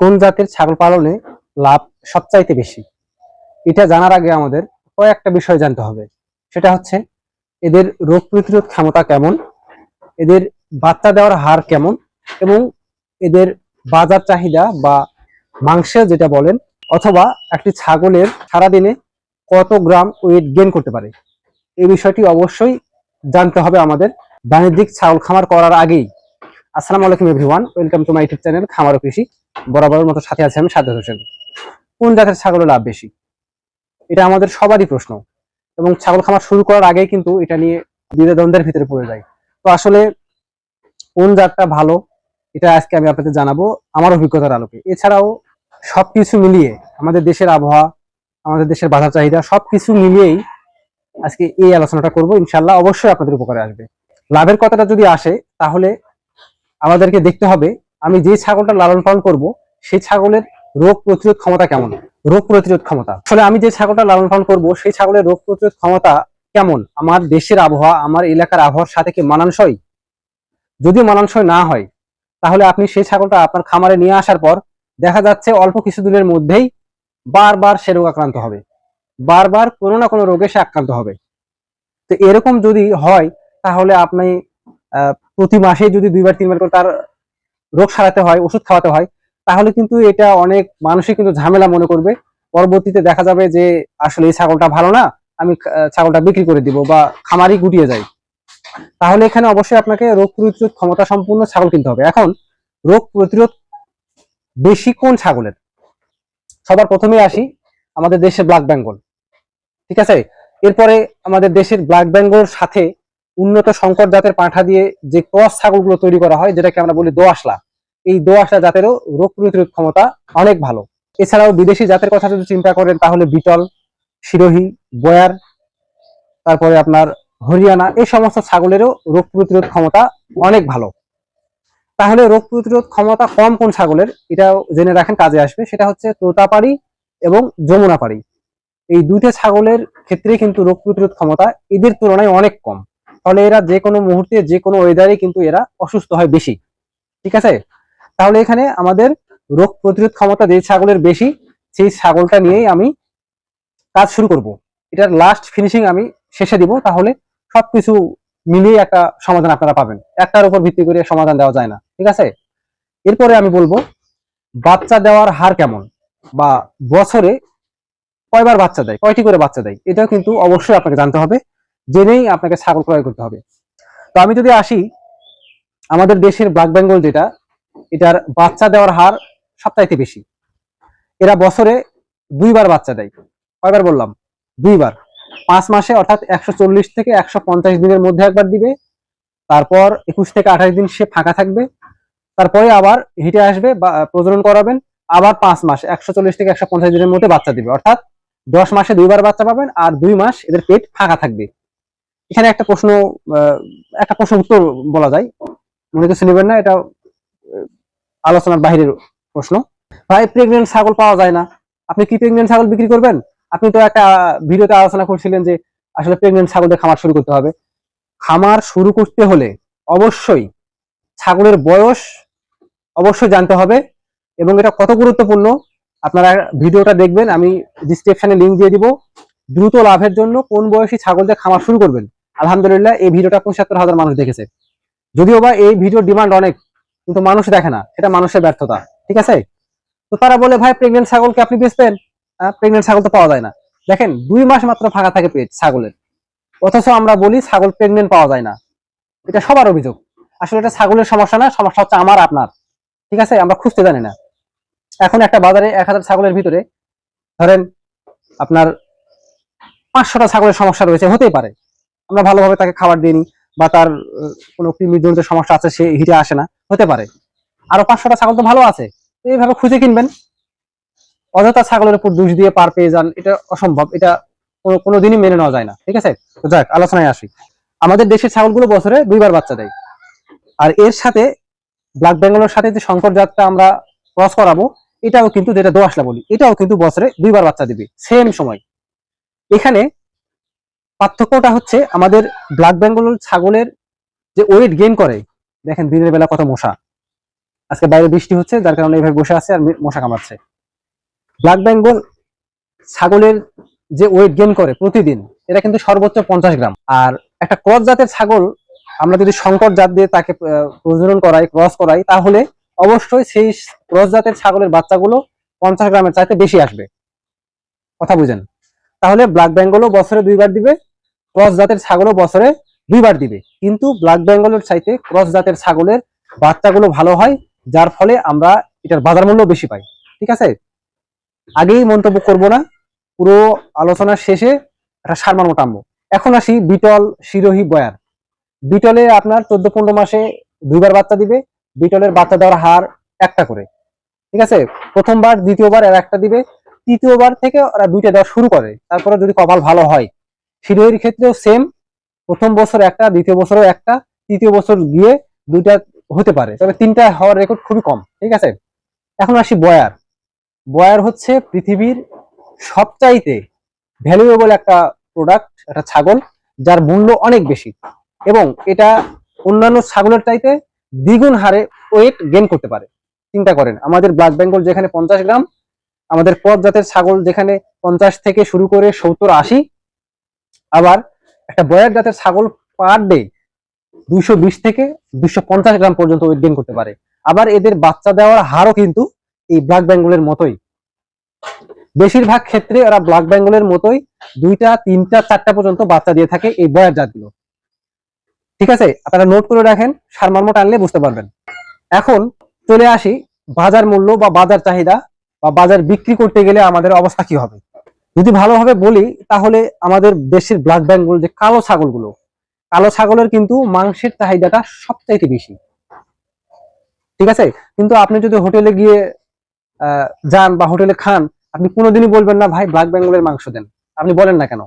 কোন জাতের ছাগল পালনে লাভ সবচাইতে বেশি? এটা জানার আগে আমাদের কয়েকটা বিষয় জানতে হবে। সেটা হচ্ছে, এদের রোগ প্রতিরোধ ক্ষমতা কেমন? এদের বাচ্চা দেওয়ার হার কেমন? এবং এদের বাজার চাহিদা বা মাংসের যেটা বলেন, অথবা একটি ছাগলের সারাদিনে কত গ্রাম ওয়েট গেইন করতে পারে? এই বিষয়টি অবশ্যই জানতে হবে আমাদের বাণিজ্যিক ছাগল খামার করার আগেই। আসসালামু আলাইকুম everyone, welcome to my YouTube channel খামার কৃষি। বরাবরের মতো সাথে আছে আমি সাদ্দাত হোসেন। কোন জাতের ছাগলের লাভ বেশি? এটা আমাদের সবারই প্রশ্ন। এবং ছাগল খামার শুরু করার আগেই কিন্তু এটা নিয়ে দ্বিধাদ্বন্দ্বের ভিতরে পড়ে যায়। তো আসলে কোন জাতটা ভালো, এটা আজকে আমি আপনাদের জানাব আমার অভিজ্ঞতার আলোকে। এছাড়াও সবকিছু মিলিয়ে আমাদের দেশের আবহাওয়া, আমাদের দেশের বাজার চাহিদা, সবকিছু মিলিয়েই আজকে এই আলোচনাটা করব। ইনশাল্লাহ অবশ্যই আপনাদের উপকারে আসবে। লাভের কথাটা যদি আসে, তাহলে আমাদেরকে দেখতে হবে আমি যে ছাগলটা লালন পালন করব, সেই ছাগলের রোগ প্রতিরোধ ক্ষমতা কেমন? রোগ প্রতিরোধ ক্ষমতা। আসলে আমি যে ছাগলটা লালন পালন করব, সেই ছাগলের রোগ প্রতিরোধ ক্ষমতা কেমন? আমার দেশের আবহাওয়া, আমার এলাকার আবহাওয়ার সাথে কি মানানসই? যদি মানানসই না হয়, তাহলে আপনি সেই ছাগলটা আপনার খামারে নিয়ে আসার পর দেখা যাচ্ছে অল্প কিছুদিনের মধ্যেই বারবার সে রোগ আক্রান্ত হবে। বারবার কোনো না কোনো রোগে সে আক্রান্ত হবে। তো এরকম যদি হয়, তাহলে আপনি প্রতি মাসে যদি দুইবার, তিনবার করে তার রোগ সারাতে হয়, ওষুধ খাওয়াতে হয়, তাহলে কিন্তু এটা অনেক মানুষই কিন্তু ঝামেলা মনে করবে। পরবর্তীতে দেখা যাবে যে, আসলে এই ছাগলটা ভালো না, আমি ছাগলটা বিক্রি করে দিব বা খামারই গুটিয়ে যাই তাহলে এখানে অবশ্যই আপনাকে রোগ প্রতিরোধ ক্ষমতা সম্পূর্ণ ছাগল কিনতে হবে। এখন, রোগ প্রতিরোধ বেশি কোন ছাগলের? সবার প্রথমে আসি, আমাদের দেশের ব্ল্যাক বেঙ্গল ঠিক আছে? এরপরে আমাদের দেশের ব্ল্যাক বেঙ্গল সাথে উন্নত সংকর জাতের পাঁঠা দিয়ে যে ক্রস ছাগলগুলো তৈরি করা হয়, যেটাকে আমরা বলি দোআঁশলা, এই দোআঁশলা জাতেরও রোগ প্রতিরোধ ক্ষমতা অনেক ভালো। এছাড়াও বিদেশি জাতের কথা যদি চিন্তা করেন, তাহলে বিটল সিরোহী বয়ার, তারপরে আপনার হরিয়ানা, এই সমস্ত ছাগলেরও রোগ প্রতিরোধ ক্ষমতা অনেক ভালো। তাহলে রোগ প্রতিরোধ ক্ষমতা কম কোন ছাগলের? এটাও জেনে রাখেন, কাজে আসবে। সেটা হচ্ছে তোতাপাড়ি এবং যমুনাপাড়ি। এই দুইটা ছাগলের ক্ষেত্রে কিন্তু রোগ প্রতিরোধ ক্ষমতা এদের তুলনায় অনেক কম। ফলে এরা যে কোনো মুহূর্তে, যে কোনো ওয়েদারে কিন্তু এরা অসুস্থ হয় বেশি। ঠিক আছে? তাহলে এখানে আমাদের রোগ প্রতিরোধ ক্ষমতা যে ছাগলের বেশি, সেই ছাগলটা নিয়েই আমি কাজ শুরু করব। এটার লাস্ট ফিনিশিং আমি শেষে দিব, তাহলে সবকিছু মিলিয়ে একটা সমাধান আপনারা পাবেন। একটার উপর ভিত্তি করে সমাধান দেওয়া যায় না। ঠিক আছে? এরপরে আমি বলব, বাচ্চা দেওয়ার হার কেমন? বা বছরে কয়বার বাচ্চা দেয়? কয়টি করে বাচ্চা দেয়? এটাও কিন্তু অবশ্যই আপনাকে জানতে হবে। জেনেই আপনাকে ছাগল ক্রয় করতে হবে। তো আমি যদি আসি, আমাদের দেশের ব্ল্যাক বেঙ্গল যেটা, এটার বাচ্চা দেওয়ার হার সবচাইতে বেশি। এরা বছরে দুইবার বাচ্চা দেয়। কয়বার বললাম? দুইবার। পাঁচ মাসে অর্থাৎ একশো চল্লিশ থেকে একশো পঞ্চাশ দিনের মধ্যে একবার দিবে। তারপর একুশ থেকে আঠাশ দিন সে ফাঁকা থাকবে। তারপরে আবার হিটে আসবে বা প্রজনন করাবেন। আবার পাঁচ মাস, একশো চল্লিশ থেকে একশো পঞ্চাশ দিনের মধ্যে বাচ্চা দিবে। অর্থাৎ দশ মাসে দুইবার বাচ্চা পাবেন আর দুই মাস এদের পেট ফাঁকা থাকবে। এখানে একটা প্রশ্ন একটা প্রশ্ন উত্তর বলা যায়। মনে কিছু নেবেন না, এটা আলোচনার বাইরের প্রশ্ন। ভাই প্রেগনেন্ট ছাগল পাওয়া যায় না। আপনি কি প্রেগনেন্ট ছাগল বিক্রি করবেন? আপনি তো একটা ভিডিওতে আলোচনা করছিলেন যে আসলে প্রেগনেন্ট ছাগলদের খামার শুরু করতে হবে। খামার শুরু করতে হলে অবশ্যই ছাগলের বয়স অবশ্যই জানতে হবে এবং এটা কত গুরুত্বপূর্ণ আপনারা ভিডিওটা দেখবেন। আমি ডিসক্রিপশনে লিংক দিয়ে দিব। দ্রুত লাভের জন্য কোন বয়সী ছাগলদের খামার শুরু করবেন? আলহামদুলিল্লাহ, এই ভিডিওটা পঁচাত্তর হাজার মানুষ দেখেছে। যদিও বা এই ভিডিওর ডিমান্ড অনেক, কিন্তু মানুষ দেখে না, এটা মানুষের ব্যর্থতা, ঠিক আছে? তো তারা বলে, ভাই, প্রেগনেন্ট ছাগলকে আপনি বেচবেন প্রেগনেন্ট ছাগল তো পাওয়া যায় না। দেখেন, দুই মাস মাত্র ফাঁকা থাকে পেট ছাগলের। অথচ আমরা বলি, ছাগল প্রেগনেন্ট পাওয়া যায় না। এটা সবার অভিযোগ। আসলে এটা ছাগলের সমস্যা না, সমস্যা হচ্ছে আমার, আপনার। ঠিক আছে? আমরা খুঁজতে জানি না। এখন একটা বাজারে এক হাজার ছাগলের ভিতরে, ধরেন আপনার পাঁচশোটা ছাগলের সমস্যা রয়েছে, হতেই পারে। আমরা ভালোভাবে তাকে খাবার দিইনি বা তার কোনো কৃমিজনিত সমস্যা আছে, সে হিটে আসে না। হতে পারে। আরও পাঁচশোটা ছাগল তো ভালো আছে। এইভাবে খুঁজে কিনবেন। অযথা ছাগলের উপর দুষ দিয়ে পার পেয়ে যান, এটা অসম্ভব। এটা কোনো, কোনোদিনই মেনে নেওয়া যায় না। ঠিক আছে? যাক, আলোচনায় আসি। আমাদের দেশের ছাগলগুলো বছরে দুইবার বাচ্চা দেয়। আর এর সাথে ব্ল্যাক বেঙ্গলের সাথে যে শঙ্কর জাতটা আমরা ক্রস করাবো, এটাও কিন্তু, যেটা দোয়াশলা বলি, এটাও কিন্তু বছরে দুইবার বাচ্চা দিবে। সেম সময়। এখানে পার্থক্যটা হচ্ছে আমাদের ব্ল্যাক বেঙ্গল ছাগলের যে ওয়েট গেইন করে, দেখেন দিনের বেলা কত মশা। আজকে বাইরে বৃষ্টি হচ্ছে, যার কারণে এইভাবে বসে আছে আর মশা কামাচ্ছে ব্ল্যাক বেঙ্গল ছাগলের যে ওয়েট গেইন করে প্রতিদিন, এটা কিন্তু সর্বোচ্চ পঞ্চাশ গ্রাম। আর একটা ক্রস জাতের ছাগল, আমরা যদি সংকট জাত দিয়ে তাকে প্রজনন করাই, ক্রস করাই, তাহলে অবশ্যই সেই ক্রস জাতের ছাগলের বাচ্চাগুলো পঞ্চাশ গ্রামের চাইতে বেশি আসবে। কথা বুঝেন? তাহলে ব্ল্যাক বেঙ্গলও বছরে দুইবার দিবে ক্রস জাতের ছাগলও বছরে দুইবার দিবে। কিন্তু ব্ল্যাক বেঙ্গলের চাইতে ক্রস জাতের ছাগলের বাচ্চাগুলো ভালো হয়, যার ফলে আমরা এটার বাজার মূল্য বেশি পাই। ঠিক আছে? আগেই মন্তব্য করব না। পুরো আলোচনার শেষে একটা সারমানো টানবো। এখন আসি বিটল শিরোহী বয়ার বিটলে আপনার চোদ্দ পনেরো মাসে দুইবার বাচ্চা দিবে, বিটলের বাচ্চা দেওয়ার হার একটা করে। ঠিক আছে? প্রথমবার, দ্বিতীয়বার এর একটা দিবে, তৃতীয়বার থেকে ওরা দুইটা দেওয়া শুরু করে। তারপরে যদি কপাল ভালো হয় শিরোহীর ক্ষেত্রেও সেম প্রথম বছর একটা, দ্বিতীয় বছরও একটা, তৃতীয় বছর গিয়ে দুইটা হতে পারে। তবে তিনটা হওয়ার রেকর্ড খুবই কম, ঠিক আছে? এখন আসি বয়ার। বয়ার হচ্ছে পৃথিবীর সবচাইতে ভ্যালুয়েবল একটা প্রোডাক্ট একটা ছাগল, যার মূল্য অনেক বেশি এবং এটা অন্যান্য ছাগলের চাইতে দ্বিগুণ হারে ওয়েট গেইন করতে পারে। চিন্তা করেন, আমাদের ব্ল্যাক বেঙ্গল যেখানে পঞ্চাশ গ্রাম, আমাদের পদ জাতের ছাগল যেখানে পঞ্চাশ থেকে শুরু করে সত্তর, আশি আবার একটা বয়ার জাতের ছাগল পার ডে দুইশো বিশ থেকে দুইশো পঞ্চাশ গ্রাম পর্যন্ত ওয়েট গেইন করতে পারে। আবার এদের বাচ্চা দেওয়ার হারও কিন্তু এই ব্ল্যাক বেঙ্গলের মতোই। বেশিরভাগ ক্ষেত্রে ওরা ব্ল্যাক বেঙ্গলের মতোই দুইটা, তিনটা, চারটা পর্যন্ত বাচ্চা দিয়ে থাকে এই বয়ার জাতগুলো। ঠিক আছে? আপনারা নোট করে রাখেন সারমর্ম টানলে বুঝতে পারবেন। এখন চলে আসি বাজার মূল্য বা বাজার চাহিদা বা বাজার বিক্রি করতে গেলে আমাদের অবস্থা কি হবে? যদি ভালোভাবে বলি, তাহলে আমাদের দেশের ব্ল্যাক বেঙ্গল যে কালো ছাগলগুলো, কালো ছাগলের কিন্তু মাংসের চাহিদাটা সবচাইতে বেশি। ঠিক আছে? কিন্তু আপনি যদি হোটেলে গিয়ে যান বা হোটেলে খান, আপনি কোনোদিনই বলবেন না, ভাই ব্ল্যাক বেঙ্গলের মাংস দেন। আপনি বলেন না কেন?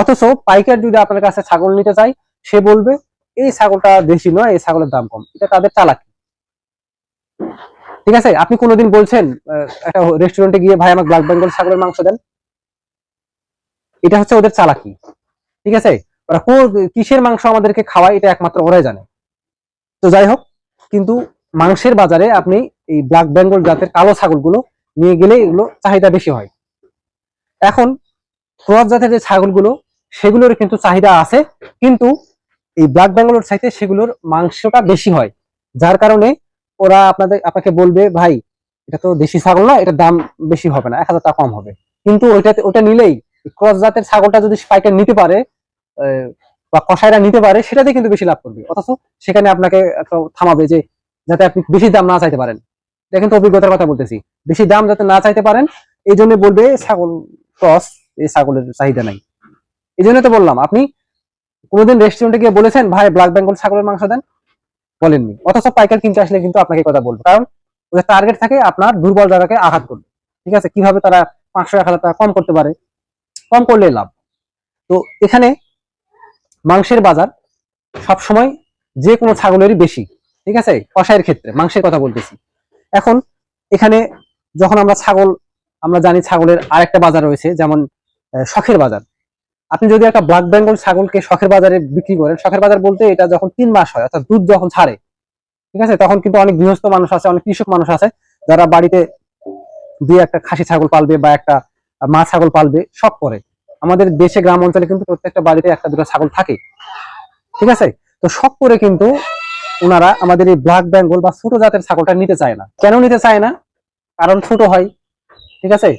অথচ পাইকার যদি আপনার কাছে ছাগল নিতে চাই সে বলবে, এই ছাগলটা দেশি নয়, এই ছাগলের দাম কম। এটা তাদের চালাকি। ঠিক আছে? আপনি কোনোদিন বলছেন একটা রেস্টুরেন্টে গিয়ে ভাই আমার ব্ল্যাক বেঙ্গল ছাগলের মাংস দেন? এটা হচ্ছে ওদের চালাকি। ঠিক আছে? ওরা কিসের মাংস আমাদেরকে খাওয়ায় এটা একমাত্র ওরাই জানে। তো যাই হোক, কিন্তু মাংসের বাজারে আপনি এই ব্ল্যাক বেঙ্গল জাতের কালো ছাগলগুলো নিয়ে গেলে এগুলো চাহিদা বেশি হয়। এখন ক্রস জাতের যে ছাগলগুলো, সেগুলোর কিন্তু চাহিদা আছে, কিন্তু এই ব্ল্যাক বেঙ্গলের চাইতে সেগুলোর মাংসটা বেশি হয়। যার কারণে ওরা আপনাদের, আপনাকে বলবে, ভাই, এটা তো দেশি ছাগল না এটার দাম বেশি হবে না, এক হাজার টাকা কম হবে। কিন্তু ওইটাতে ওটা নিলেই ক্রস জাতের ছাগলটা যদি পাইকার নিতে পারে বা কষাইরা নিতে পারে, সেটাতে কিন্তু বেশি লাভ করবে। অথচ সেখানে আপনাকে থামাবে যে, যাতে আপনি বেশি দাম না চাইতে পারেন। এটা কিন্তু অভিজ্ঞতার কথা বলতেছি। বেশি দাম যাতে না চাইতে পারেন, এই জন্য বলবে ছাগল ক্রস, এই ছাগলের চাহিদা নাই। এই জন্য তো বললাম, আপনি কোনোদিন রেস্টুরেন্টে গিয়ে বলেছেন, ভাই ব্ল্যাক বেঙ্গল ছাগলের মাংস দেন। বলেননি। অথচ পাইকার কিনতে আসলে কিন্তু আপনাকে কথা বলবে। কারণ ওদের টার্গেট থাকে আপনার দুর্বল জায়গাকে আঘাত করবে ঠিক আছে? কীভাবে তারা পাঁচশো, এক হাজার টাকা কম করতে পারে? কম করলে লাভ। তো এখানে মাংসের বাজার সব সময় যে কোনো ছাগলেরই বেশি। ঠিক আছে? কষাইয়ের ক্ষেত্রে মাংসের কথা বলতেছি। এখন এখানে যখন আমরা ছাগল, আমরা জানি ছাগলের আরেকটা বাজার রয়েছে, যেমন শখের বাজার। আপনি যদি একটা ব্ল্যাক বেঙ্গল ছাগলকে শখের বাজারে বিক্রি করেন, শখের বাজার বলতে এটা যখন তিন মাস হয়, অর্থাৎ দুধ যখন ছাড়ে ঠিক আছে? তখন কিন্তু অনেক গৃহস্থ মানুষ আছে, অনেক কৃষক মানুষ আছে, যারা বাড়িতে দুই একটা খাসি ছাগল পালবে বা একটা মা ছাগল পালবে, সব করে। আমাদের দেশে, গ্রাম অঞ্চলে কিন্তু প্রত্যেকটা বাড়িতে একটা দুটো ছাগল থাকে। ঠিক আছে? তো সব করে কিন্তু ওনারা আমাদের এই ব্ল্যাক বেঙ্গল বা ছোট জাতের ছাগলটা নিতে চায় না। কেন নিতে চায় না? কারণ ছোট হয়। ঠিক আছে?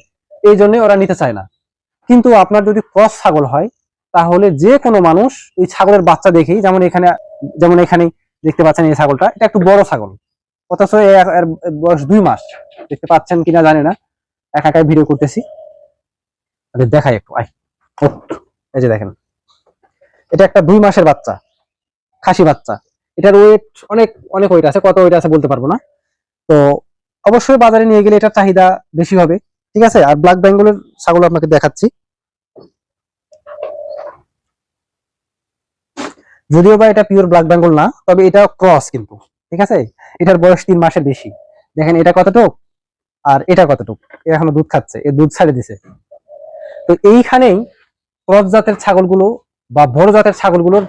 এই জন্য ওরা নিতে চায় না। কিন্তু আপনার যদি ক্রস ছাগল হয়, তাহলে যে কোনো মানুষ ওই ছাগলের বাচ্চা দেখেই, যেমন এখানে যেমন এখানে দেখতে পাচ্ছেন এই ছাগলটা। এটা একটু বড় ছাগল। অথচ বয়স দুই মাস। দেখতে পাচ্ছেন কিনা জানি না। একা একাই ভিডিও করতেছি। দেখাই একটু আই এই যে দেখেন। এটা একটা দুই মাসের বাচ্চা। খাসি বাচ্চা। এটার ওয়েট অনেক অনেক ওয়েট আছে। কত ওয়েট আছে বলতে পারব না। তো অবশ্যই বাজারে নিয়ে গেলে এটার চাহিদা বেশি হবে। ঠিক আছে? আর ব্ল্যাক বেঙ্গলের ছাগল আপনাকে দেখাচ্ছি। যদিও বা এটা পিওর ব্ল্যাক বেঙ্গল না, তবে এটা ক্রস কিন্তু, ঠিক আছে? এটার বয়স তিন মাসের বেশি। দেখেন এটা কতটুক? আর এটা কতটুক? এখনও দুধ খাচ্ছে, এ দুধ ছাড়ে দিছে। তো এইখানেই ক্রস জাতের ছাগলগুলো বা বড় জাতের ছাগলগুলোর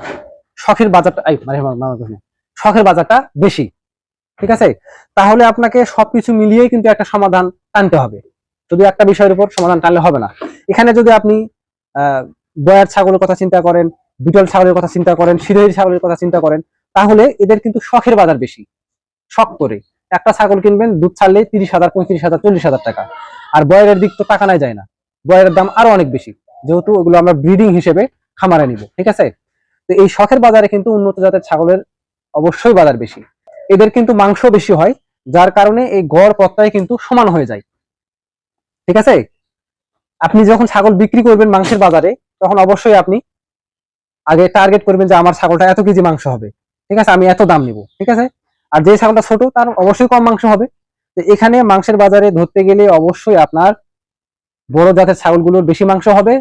শখের বাজারটা মানে। শখের বাজারটা বেশি, ঠিক আছে? তাহলে আপনাকে সবকিছু মিলিয়েই কিন্তু একটা সমাধান টানতে হবে। যদি একটা বিষয়ের উপর সমাধান টানলে হবে না। এখানে যদি আপনি, আহ, বয়ার ছাগলের কথা চিন্তা করেন বিটল ছাগলের কথা চিন্তা করেন সিরোহির ছাগলের কথা চিন্তা করেন, তাহলে এদের কিন্তু শখের বাজার বেশি। শখ করে। একটা ছাগল কিনবেন, দুধ ছাড়লে তিরিশ হাজার, পঁয়ত্রিশ হাজার, চল্লিশ হাজার টাকা। আর বয়ের দিক তো টাকা নাই যায় না। বয়ের দাম আরও অনেক বেশি। যেহেতু ওগুলো আমরা ব্রিডিং হিসেবে খামারে নিব, ঠিক আছে? তো এই শখের বাজারে কিন্তু উন্নত জাতের ছাগলের অবশ্যই বাজার বেশি। এদের কিন্তু মাংস বেশি হয়, যার কারণে এই গড় পত্তায় কিন্তু সমান হয়ে যায়। ঠিক আছে? আপনি যখন ছাগল বিক্রি করবেন মাংসের বাজারে, তখন অবশ্যই আপনি আগে টার্গেট করবেন যে আমার ছাগলটা এত কেজি মাংস হবে। ঠিক আছে? আমি এত দাম নিব। ঠিক আছে? আর যে ছাগলটা ছোট, তার অবশ্যই কম মাংস হবে। তো এখানে মাংসের বাজারে ধরতে গেলে অবশ্যই আপনার বড় জাতের ছাগলগুলোর বেশি মাংস হবে।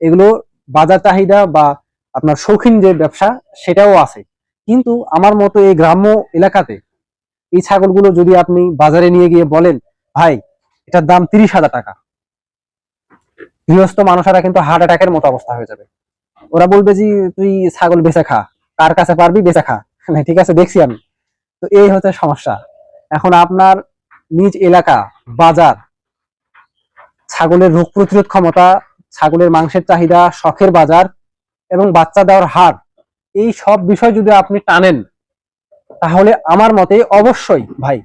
এগুলো বাজার চাহিদা বা আপনার শৌখিন যে ব্যবসা, সেটাও আছে। কিন্তু আমার মতো এই গ্রাম্য এলাকাতে এই ছাগলগুলো যদি আপনি বাজারে নিয়ে গিয়ে বলেন, ভাই, এটার দাম তিরিশ হাজার টাকা। গৃহস্থ মানুষেরা কিন্তু হার্ট অ্যাটাকের মতো অবস্থা হয়ে যাবে। ওরা বলবে যে, তুই ছাগল বেচে খা। কার কাছে পারবি বেচে খা। ঠিক আছে, দেখছি আমি। তো এই হচ্ছে সমস্যা। এখন আপনার নিজ এলাকা, বাজার, ছাগলের রোগ প্রতিরোধ ক্ষমতা, ছাগলের মাংসের চাহিদা, শখের বাজার এবং বাচ্চা দেওয়ার হার, এই সব বিষয় যদি আপনি টানেন, তাহলে আমার মতে অবশ্যই ভাই,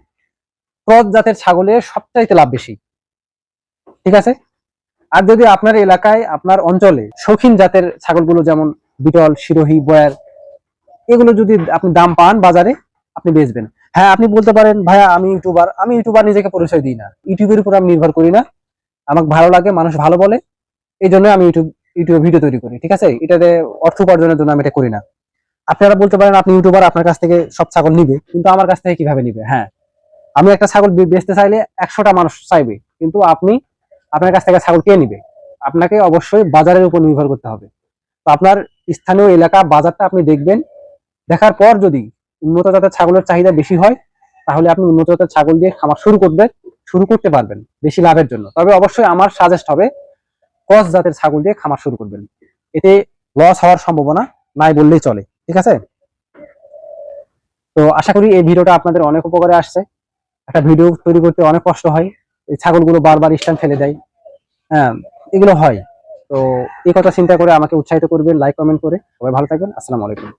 ক্রস জাতের ছাগলের সবচাইতে লাভ বেশি। ঠিক আছে? আর যদি আপনার এলাকায়, আপনার অঞ্চলে শৌখিন জাতের ছাগলগুলো যেমন বিটল, শিরোহী, বয়ার, এগুলো যদি আপনি দাম পান বাজারে, আপনি বেচবেন। হ্যাঁ আপনি বলতে পারেন, ভাইয়া, আমি ইউটিউবার আমি ইউটিউবার নিজেকে পরিচয় দিই না। ইউটিউবের উপর আমি নির্ভর করি না। আমাকে ভালো লাগে, মানুষ ভালো বলে। এই জন্য আমি ইউটিউব, ইউটিউবে ভিডিও তৈরি করি, ঠিক আছে? এটাতে অর্থ উপার্জনের জন্য আমি এটা করি না। আপনারা বলতে পারেন, আপনি ইউটিউবার, আপনার কাছ থেকে সব ছাগল নিবে, কিন্তু আমার কাছ থেকে কীভাবে নিবে? হ্যাঁ আমি একটা ছাগল বেচতে চাইলে একশোটা মানুষ চাইবে, কিন্তু আপনি আপনার কাছ থেকে ছাগল কে নিবে? আপনাকে অবশ্যই বাজারের উপর নির্ভর করতে হবে। তো আপনার স্থানীয় এলাকা বাজারটা আপনি দেখবেন। দেখার পর যদি উন্নত জাতের ছাগলের চাহিদা বেশি হয়, তাহলে আপনি উন্নত জাতের ছাগল দিয়ে খামার শুরু করবেন শুরু করতে পারবেন বেশি লাভের জন্য। তবে অবশ্যই আমার সাজেস্ট হবে, ক্রস জাতের ছাগল দিয়ে খামার শুরু করবেন। এতে লস হওয়ার সম্ভাবনা নাই বললেই চলে, ঠিক আছে? তো আশা করি এই ভিডিওটা আপনাদের অনেক উপকারে আসছে। একটা ভিডিও তৈরি করতে অনেক কষ্ট হয়। এই ছাগলগুলো বারবার স্ট্যান্ড ফেলে দেয়। হ্যাঁ এগুলো হয়। তো এই কথা চিন্তা করে আমাকে উৎসাহিত করবেন লাইক কমেন্ট করে। সবাই ভালো থাকবেন। আসসালামু আলাইকুম।